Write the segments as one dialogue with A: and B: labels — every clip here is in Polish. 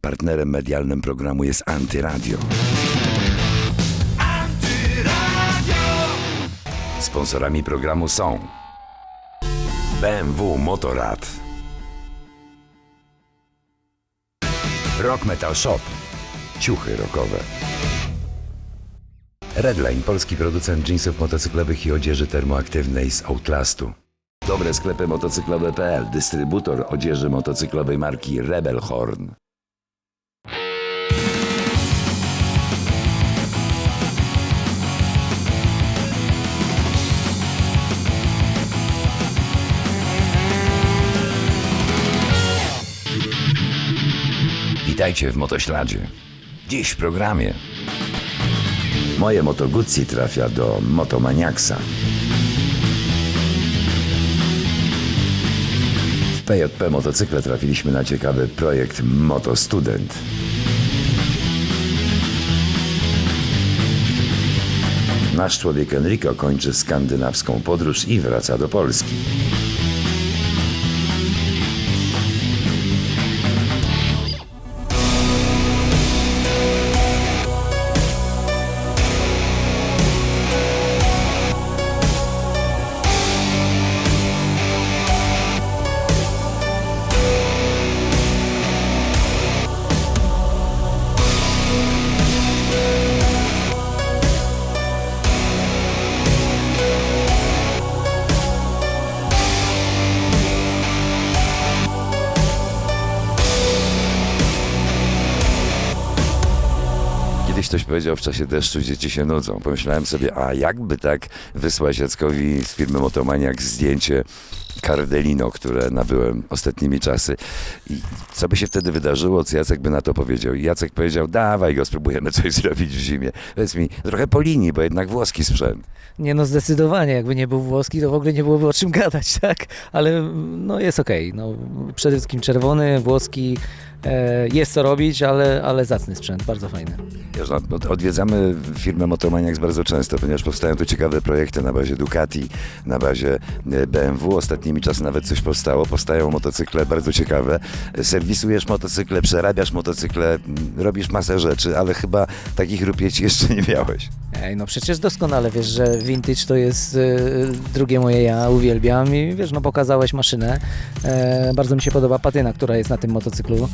A: Partnerem medialnym programu jest Antyradio. Sponsorami programu są BMW Motorrad, Rock Metal Shop, ciuchy rockowe. Redline, polski producent jeansów motocyklowych i odzieży termoaktywnej z Outlastu. Dobre sklepy motocyklowe.pl, dystrybutor odzieży motocyklowej marki Rebel Horn. Witajcie w Motośladzie. Dziś w programie. Moje Moto Guzzi trafia do Motomaniaksa. W PJP Motocykle trafiliśmy na ciekawy projekt Moto Student. Nasz człowiek Enrico kończy skandynawską podróż i wraca do Polski. Powiedział w czasie deszczu dzieci się nudzą. Pomyślałem sobie, a jakby tak wysłać Jackowi z firmy Motomaniak zdjęcie Cardelino, które nabyłem ostatnimi czasy. I co by się wtedy wydarzyło, co Jacek by na to powiedział? I Jacek powiedział, dawaj go, spróbujemy coś zrobić w zimie. Powiedz mi, trochę po linii, bo jednak włoski sprzęt.
B: Nie no, zdecydowanie. Jakby nie był włoski, to w ogóle nie byłoby o czym gadać, tak? Ale no jest okej. No, przede wszystkim czerwony, włoski, jest co robić, ale, ale zacny sprzęt, bardzo fajny.
A: No, od- odwiedzamy firmę Motomaniacs bardzo często, ponieważ powstają tu ciekawe projekty na bazie Ducati, na bazie e, BMW. Ostatnimi czasy nawet coś powstało. Powstają motocykle bardzo ciekawe. E, Serwisujesz motocykle, przerabiasz motocykle, m, robisz masę rzeczy, ale chyba takich rupieci jeszcze nie miałeś.
B: Ej, no przecież doskonale wiesz, że vintage to jest e, drugie moje ja, uwielbiam i wiesz, no pokazałeś maszynę. E, bardzo mi się podoba patyna, która jest na tym motocyklu.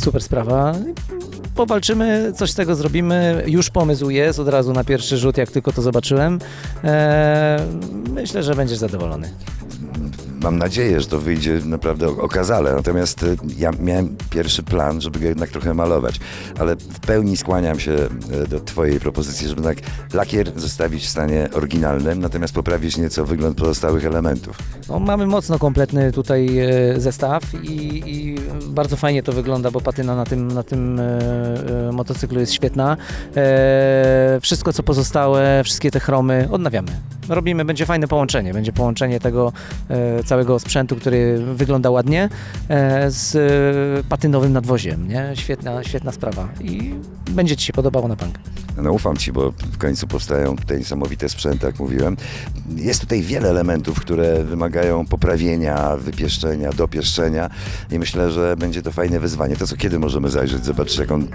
B: Super sprawa. Powalczymy, coś z tego zrobimy. Już pomysł jest od razu na pierwszy rzut, jak tylko to zobaczyłem. Eee, myślę, że będziesz zadowolony.
A: Mam nadzieję, że to wyjdzie naprawdę okazale. Natomiast e, ja miałem pierwszy plan, żeby go jednak trochę malować, ale w pełni skłaniam się e, do Twojej propozycji, żeby jednak lakier zostawić w stanie oryginalnym, natomiast poprawić nieco wygląd pozostałych elementów.
B: No, mamy mocno kompletny tutaj e, zestaw i, i bardzo fajnie to wygląda, bo patyna na tym, na tym motocyklu jest świetna. E, wszystko co pozostałe, wszystkie te chromy odnawiamy. Robimy, będzie fajne połączenie, będzie połączenie tego e, całego sprzętu, który wygląda ładnie e, z e, patynowym nadwoziem, nie? Świetna, świetna sprawa i będzie Ci się podobało na bank.
A: No ufam Ci, bo w końcu powstają tutaj niesamowite sprzęty, jak mówiłem. Jest tutaj wiele elementów, które wymagają poprawienia, wypieszczenia, dopieszczenia i myślę, że będzie to fajne wyzwanie. To co kiedy możemy zajrzeć, zobaczyć jak on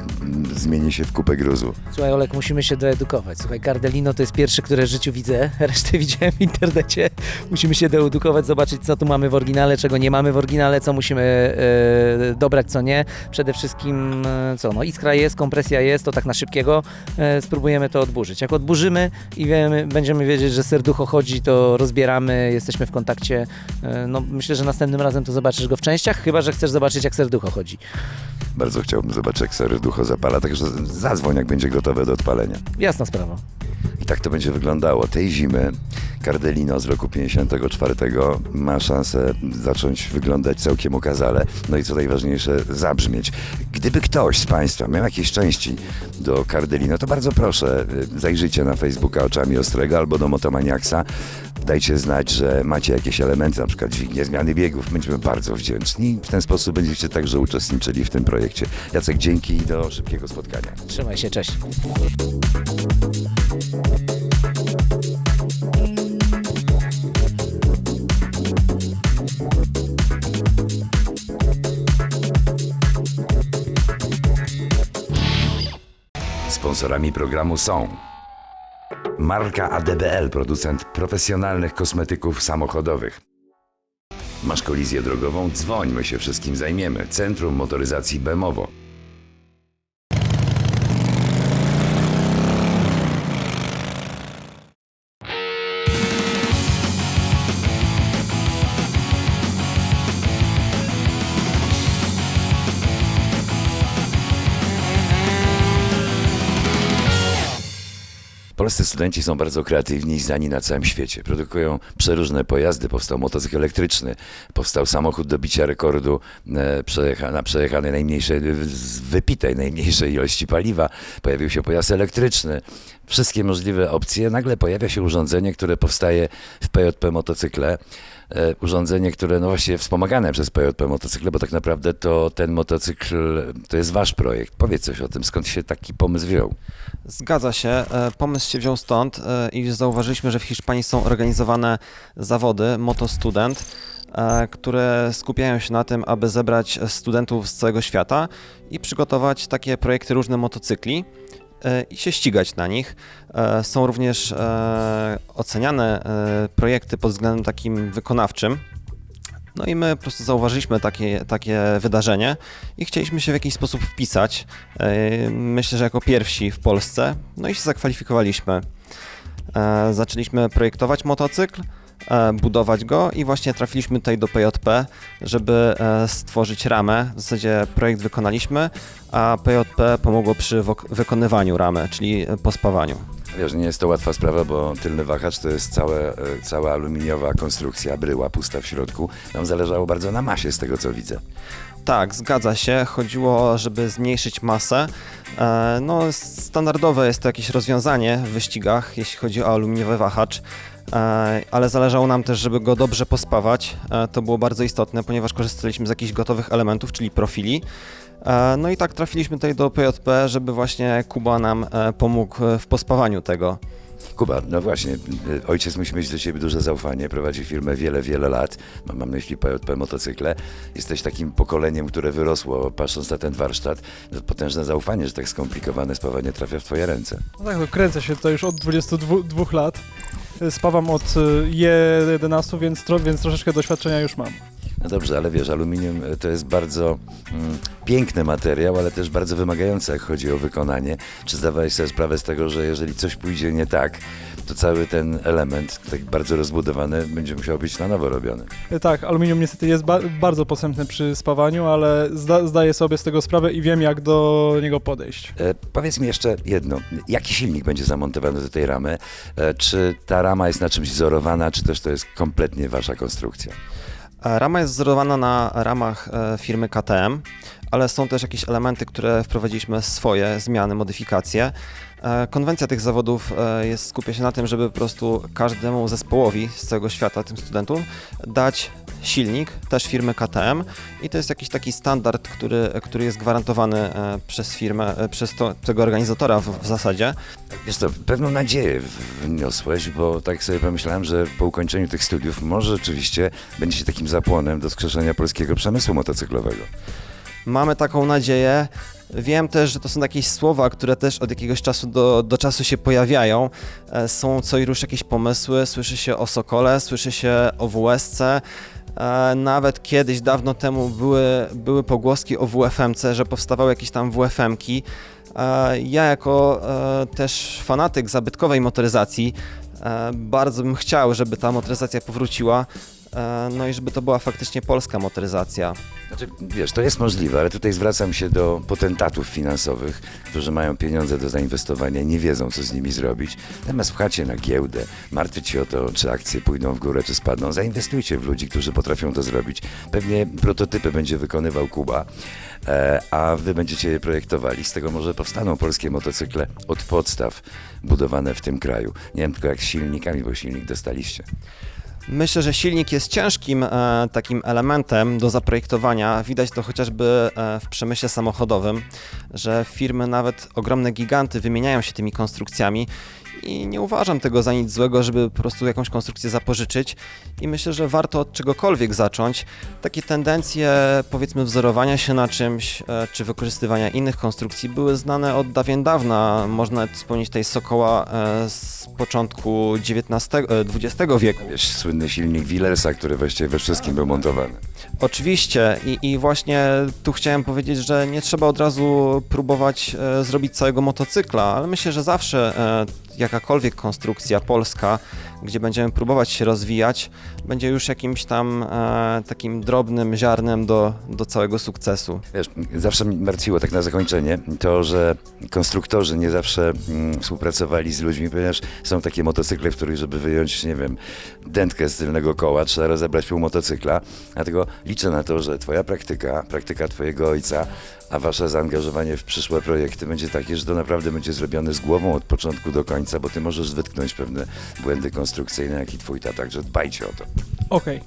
A: zmieni się w kupę gruzu.
B: Słuchaj Olek, musimy się doedukować. Słuchaj, Cardelino to jest pierwsze, które w życiu widzę, resztę widziałem w internecie. Musimy się doedukować, zobaczyć co tu mamy w oryginale, czego nie mamy w oryginale, co musimy e, dobrać, co nie. Przede wszystkim e, co, no iskra jest, kompresja jest, to tak na szybkiego e, spróbujemy to odburzyć. Jak odburzymy i wiemy, będziemy wiedzieć, że serducho chodzi, to rozbieramy, jesteśmy w kontakcie. E, no myślę, że następnym razem to zobaczysz go w częściach, chyba, że chcesz zobaczyć jak serducho chodzi.
A: Bardzo chciałbym zobaczyć, jak serducho zapala, także zadzwoń, jak będzie gotowe do odpalenia.
B: Jasna sprawa.
A: I tak to będzie wyglądało. Tej zimy Cardelino z roku 54 ma szansę zacząć wyglądać całkiem okazale. No i co najważniejsze, zabrzmieć. Gdyby ktoś z Państwa miał jakieś części do Cardelino, to bardzo proszę, y, zajrzyjcie na Facebooka Oczami Ostrego albo do Motomaniaksa. Dajcie znać, że macie jakieś elementy, na przykład dźwignię zmiany biegów. Będziemy bardzo wdzięczni. W ten sposób będziecie także uczestniczyli w tym projekcie. Jacek, dzięki i do szybkiego spotkania.
B: Trzymaj się, cześć.
A: Sponsorami programu są marka ADBL, producent profesjonalnych kosmetyków samochodowych. Masz kolizję drogową? Dzwoń, my się wszystkim zajmiemy. Centrum Motoryzacji Bemowo. Polscy studenci są bardzo kreatywni i znani na całym świecie. Produkują przeróżne pojazdy. Powstał motocykl elektryczny, powstał samochód do bicia rekordu e, na przejechanej najmniejszej, wypitej najmniejszej ilości paliwa. Pojawił się pojazd elektryczny. Wszystkie możliwe opcje. Nagle pojawia się urządzenie, które powstaje w PJP motocykle. E, urządzenie, które no właśnie wspomagane przez PJP motocykle, bo tak naprawdę to ten motocykl to jest wasz projekt. Powiedz coś o tym, skąd się taki pomysł wziął.
C: Zgadza się. E, Pomysł się wziął stąd, e, iż zauważyliśmy, że w Hiszpanii są organizowane zawody Motostudent, które skupiają się na tym, aby zebrać studentów z całego świata i przygotować takie projekty różne motocykli i się ścigać na nich. E, Są również e, oceniane e, projekty pod względem takim wykonawczym. No i my po prostu zauważyliśmy takie, takie wydarzenie i chcieliśmy się w jakiś sposób wpisać. e, Myślę, że jako pierwsi w Polsce. No i się zakwalifikowaliśmy. E, Zaczęliśmy projektować motocykl, e, budować go i właśnie trafiliśmy tutaj do PJP, żeby e, stworzyć ramę. W zasadzie projekt wykonaliśmy, a PJP pomogło przy wykonywaniu ramy, czyli e, pospawaniu.
A: Wiesz, nie jest to łatwa sprawa, bo tylny wahacz to jest całe, e, cała aluminiowa konstrukcja, bryła pusta w środku. Nam zależało bardzo na masie z tego, co widzę.
C: Tak, zgadza się. Chodziło, żeby zmniejszyć masę. E, No, standardowe jest to jakieś rozwiązanie w wyścigach, jeśli chodzi o aluminiowy wahacz, e, ale zależało nam też, żeby go dobrze pospawać. E, To było bardzo istotne, ponieważ korzystaliśmy z jakichś gotowych elementów, czyli profili. E, No i tak trafiliśmy tutaj do PJP, żeby właśnie Kuba nam e, pomógł e, w pospawaniu tego.
A: Kuba, no właśnie, ojciec musi mieć do ciebie duże zaufanie, prowadzi firmę wiele, wiele lat, mam na myśli PJP Motocykle. Jesteś takim pokoleniem, które wyrosło, patrząc na ten warsztat, no, potężne zaufanie, że tak skomplikowane spawanie trafia w twoje ręce.
D: No tak, no kręcę się tutaj już od 22 lat. Spawam od y, J11, więc, tro, więc troszeczkę doświadczenia już mam.
A: No dobrze, ale wiesz, aluminium y, to jest bardzo mm, piękny materiał, ale też bardzo wymagający, jak chodzi o wykonanie. Czy zdawałeś sobie sprawę z tego, że jeżeli coś pójdzie nie tak, to cały ten element, tak bardzo rozbudowany, będzie musiał być na nowo robiony?
D: Y, Tak, aluminium niestety jest ba bardzo posępny przy spawaniu, ale zda zdaję sobie z tego sprawę i wiem, jak do niego podejść.
A: E, powiedz mi jeszcze jedno. Jaki silnik będzie zamontowany do tej ramy? E, czy ta rama jest na czymś wzorowana, czy też to jest kompletnie wasza konstrukcja?
C: E, Rama jest wzorowana na ramach e, firmy KTM, ale są też jakieś elementy, które wprowadziliśmy swoje zmiany, modyfikacje. E, Konwencja tych zawodów jest, skupia się na tym, żeby po prostu każdemu zespołowi z całego świata, tym studentom, dać silnik, też firmy KTM i to jest jakiś taki standard, który, który jest gwarantowany e, przez firmę, e, przez to, tego organizatora w, w zasadzie.
A: Wiesz co, pewną nadzieję wniosłeś, bo tak sobie pomyślałem, że po ukończeniu tych studiów może rzeczywiście będzie się takim zapłonem do skrzeszenia polskiego przemysłu motocyklowego.
C: Mamy taką nadzieję. Wiem też, że to są jakieś słowa, które też od jakiegoś czasu do, do czasu się pojawiają. E, Są co i rusz jakieś pomysły, słyszy się o Sokole, słyszy się o WSC. E, Nawet kiedyś, dawno temu były, były pogłoski o WFMC, że powstawały jakieś tam WFM-ki. E, Ja jako e, też fanatyk zabytkowej motoryzacji bardzo bym chciał, żeby ta motoryzacja powróciła. E, no i żeby to była faktycznie polska motoryzacja.
A: Znaczy, wiesz, to jest możliwe, ale tutaj zwracam się do potentatów finansowych, którzy mają pieniądze do zainwestowania nie wiedzą, co z nimi zrobić. Zamiast pchacie na giełdę, martwić się o to, czy akcje pójdą w górę, czy spadną, zainwestujcie w ludzi, którzy potrafią to zrobić. Pewnie prototypy będzie wykonywał Kuba, e, a wy będziecie je projektowali. Z tego może powstaną polskie motocykle od podstaw budowane w tym kraju. Nie wiem tylko jak z silnikami, bo silnik dostaliście.
C: Myślę, że silnik jest ciężkim e, takim elementem do zaprojektowania. Widać to chociażby e, w przemyśle samochodowym, że firmy, nawet ogromne giganty, wymieniają się tymi konstrukcjami. I nie uważam tego za nic złego, żeby po prostu jakąś konstrukcję zapożyczyć. I myślę, że warto od czegokolwiek zacząć. Takie tendencje, powiedzmy, wzorowania się na czymś, e, czy wykorzystywania innych konstrukcji były znane od dawien dawna. Można wspomnieć tej Sokoła e, z początku XIX, e, XX wieku.
A: Wiesz, słynny silnik Willersa, który właściwie we wszystkim był montowany.
C: Oczywiście I, i właśnie tu chciałem powiedzieć, że nie trzeba od razu próbować e, zrobić całego motocykla, ale myślę, że zawsze e, jakakolwiek konstrukcja polska, gdzie będziemy próbować się rozwijać, będzie już jakimś tam e, takim drobnym ziarnem do, do całego sukcesu.
A: Wiesz, zawsze mnie martwiło tak na zakończenie to, że konstruktorzy nie zawsze mm, współpracowali z ludźmi, ponieważ są takie motocykle, w których, żeby wyjąć, nie wiem, dętkę z tylnego koła, trzeba rozebrać pół motocykla. Dlatego liczę na to, że twoja praktyka, praktyka twojego ojca, a wasze zaangażowanie w przyszłe projekty będzie takie, że to naprawdę będzie zrobione z głową od początku do końca, bo ty możesz wytknąć pewne błędy konstrukcyjne, jak i twój tata, także dbajcie o to.
D: Okej.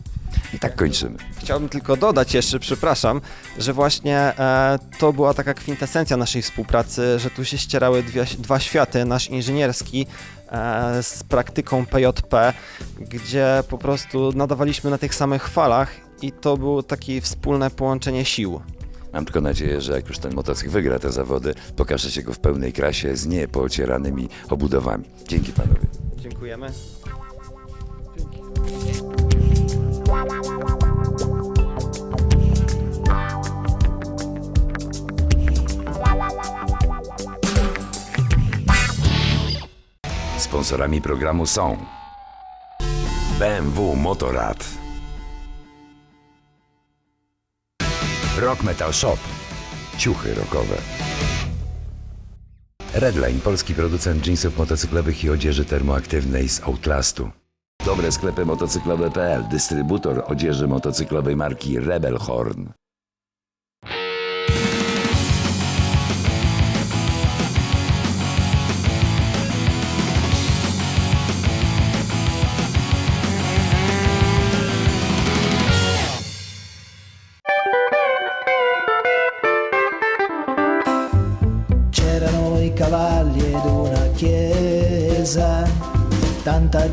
A: I tak kończymy.
C: Chciałbym tylko dodać jeszcze, przepraszam, że właśnie e, to była taka kwintesencja naszej współpracy, że tu się ścierały dwie, dwa światy, nasz inżynierski e, z praktyką PJP, gdzie po prostu nadawaliśmy na tych samych falach i to było takie wspólne połączenie sił.
A: Mam tylko nadzieję, że jak już ten motocykl wygra te zawody, pokażecie go w pełnej krasie z niepoocieranymi obudowami. Dzięki panowie.
C: Dziękujemy.
A: Sponsorami programu są BMW Motorrad Rock Metal Shop Ciuchy rockowe Redline, polski producent jeansów motocyklowych i odzieży termoaktywnej z Outlastu. Dobre sklepy motocyklowe.pl, dystrybutor odzieży motocyklowej marki Rebel Horn.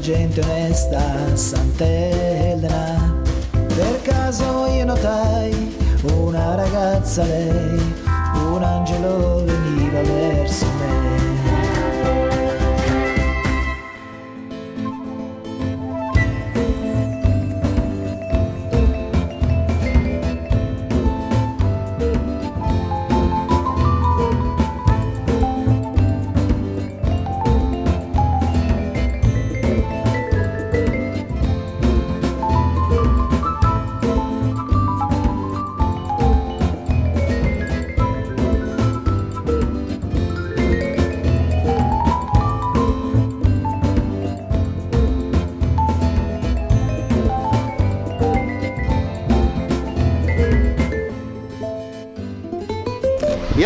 E: Gente onesta, sant'Elena. Per caso io notai una ragazza lei,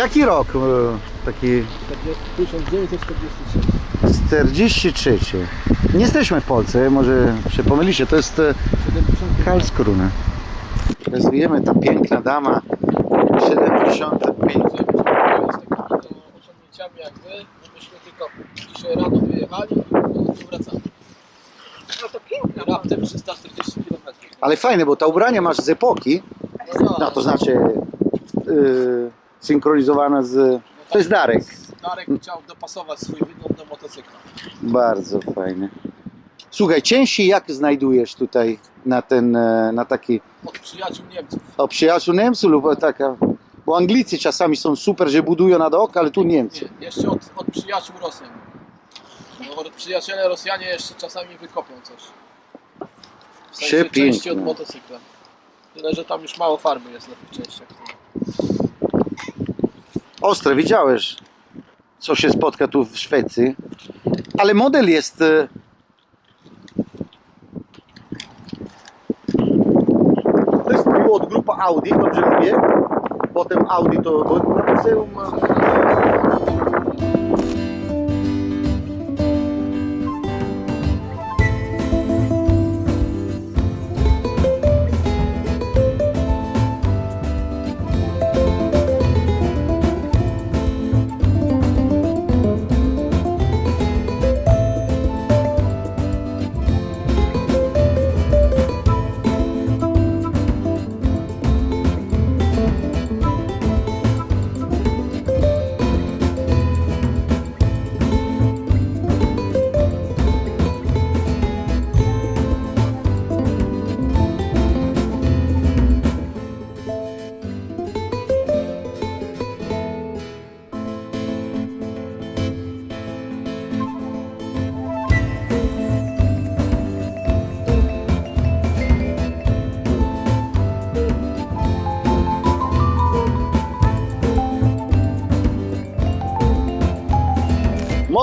F: Jaki rok e, taki
E: 1943.
F: 43? Nie jesteśmy w Polsce, może się pomylicie, to jest e, Karlskrona. Prezujemy ta piękna dama 75.
G: osiągnięciami jak wy, żebyśmy tylko dzisiaj rano wyjechali i wracamy. No to piękne. Raptem 340 km.
F: Ale fajne, bo ta ubrania masz z epoki, no to znaczy e, synchronizowana z... To jest Darek.
G: Darek chciał dopasować swój wygląd do motocykla.
F: Bardzo fajne. Słuchaj, części jak znajdujesz tutaj na ten, e, na taki
G: Od przyjaciół Niemców.
F: o przyjaciół Niemców lub taka... Bo Anglicy czasami są super, że budują na dok, ale tu Niemcy.
G: Nie, jeszcze od, od przyjaciół Rosjan. No, od przyjaciele Rosjanie jeszcze czasami wykopią coś. W sensie części od motocykla. Tyle, że tam już mało farby jest na tych częściach.
F: Ostre, widziałeś, co się spotka tu w Szwecji. Ale model jest. e, To jest było od grupa Audi, dobrze mówię. Potem Audi to muzeum.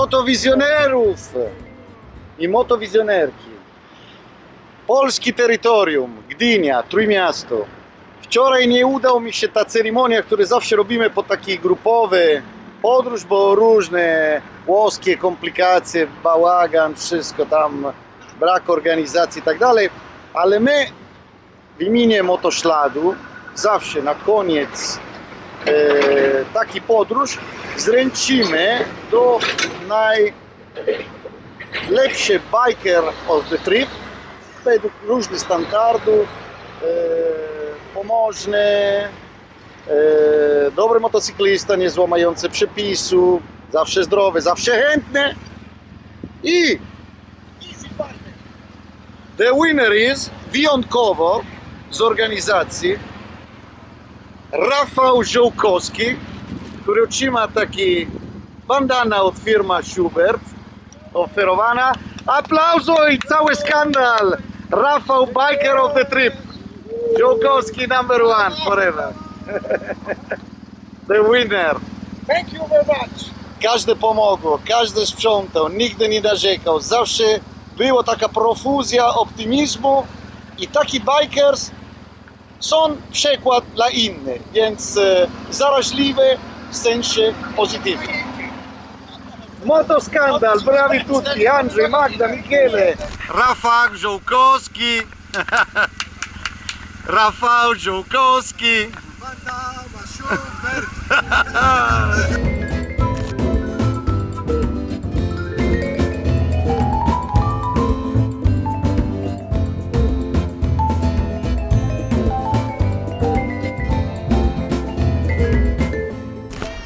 F: Motowizjonerów i motowizjonerki. Polski terytorium, Gdynia, Trójmiasto. Wczoraj nie udał mi się ta ceremonia, którą zawsze robimy po taki grupowy podróż, bo różne włoskie komplikacje, bałagan, wszystko tam, brak organizacji i tak dalej. Ale my w imieniu Motoszladu zawsze na koniec e, taki podróż zręczymy do najlepszy biker of the trip. Według różnych standardów e, pomożny e, dobry motocyklista nie złamający przepisu zawsze zdrowy, zawsze chętny. I the winner is wyjątkowo z organizacji Rafał Żołkowski który otrzyma taki bandana od firma Schubert oferowana. Aplauso i cały skandal! Rafał Biker of the Trip. Żołkowski number one forever. The winner.
G: Thank you very much!
F: Każdy pomogło, każdy sprzątał, nigdy nie narzekał. Zawsze była taka profuzja optymizmu i taki bikers są przykład dla innych, więc e, zaraźliwy w sensie pozytywnym. Motoskandal, brawi tutti, Andrzej, Magda, Michele. Rafał Żołkowski. Rafał Żołkowski.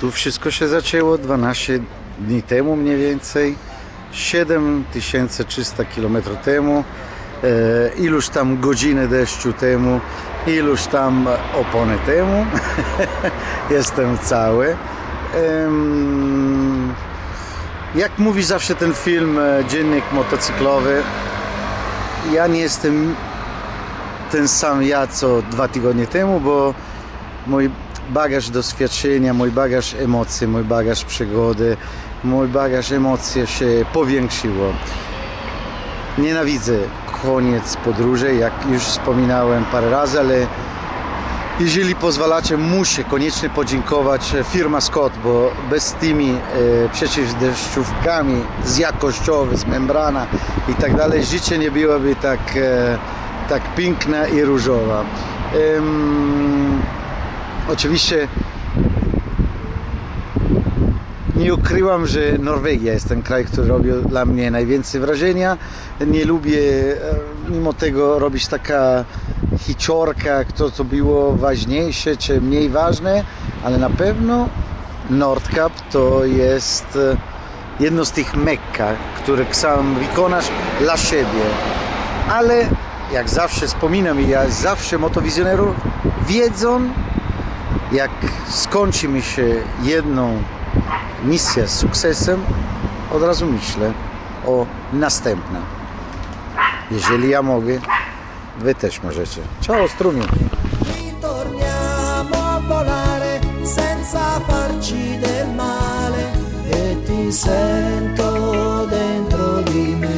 F: Tu wszystko się zaczęło 12 dni temu mniej więcej. 7300 km temu. E, iluż tam godziny deszczu temu, iluż tam opony temu. Jestem cały. Jak mówi zawsze ten film e, Dziennik motocyklowy, ja nie jestem ten sam ja co dwa tygodnie temu, bo mój bagaż doświadczenia, mój bagaż emocji, mój bagaż przygody, mój bagaż emocji się powiększyło. Nienawidzę koniec podróży, jak już wspominałem parę razy, ale jeżeli pozwalacie, muszę koniecznie podziękować firma Scott, bo bez tymi e, przeciwdeszczówkami z jakościowy, z membrana i tak dalej, życie nie byłoby tak, e, tak piękne i różowe. Em, Oczywiście nie ukrywam, że Norwegia jest ten kraj, który robi dla mnie najwięcej wrażenia. Nie lubię e, mimo tego robić taka hiciorka, kto co było ważniejsze czy mniej ważne, ale na pewno Nordkap to jest e, jedno z tych mekka, które sam wykonasz dla siebie. Ale jak zawsze wspominam i ja zawsze motowizjonerów wiedzą, jak skończy mi się jedną misję z sukcesem, od razu myślę o następną. Jeżeli ja mogę, Wy też możecie. Ciao
B: senza farci del male e ti sento dentro di me.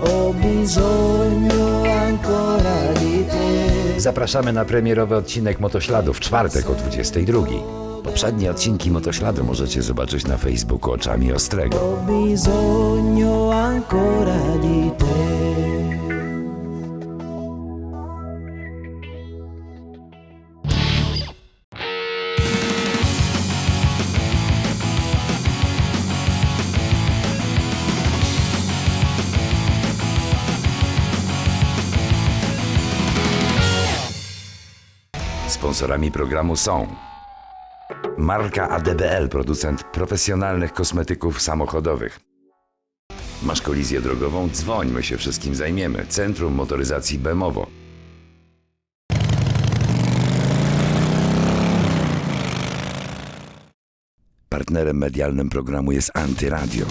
B: Ho bisogno ancora di te.
A: Zapraszamy na premierowy odcinek Motośladu w czwartek o 22. Poprzednie odcinki Motośladu możecie zobaczyć na Facebooku Oczami Ostrego.
B: Ho bisogno ancora di te.
A: Sponsorami programu są Marka ADBL, producent profesjonalnych kosmetyków samochodowych. Masz kolizję drogową? Dzwoń, my się wszystkim zajmiemy. Centrum Motoryzacji Bemowo. Partnerem medialnym programu jest Antyradio.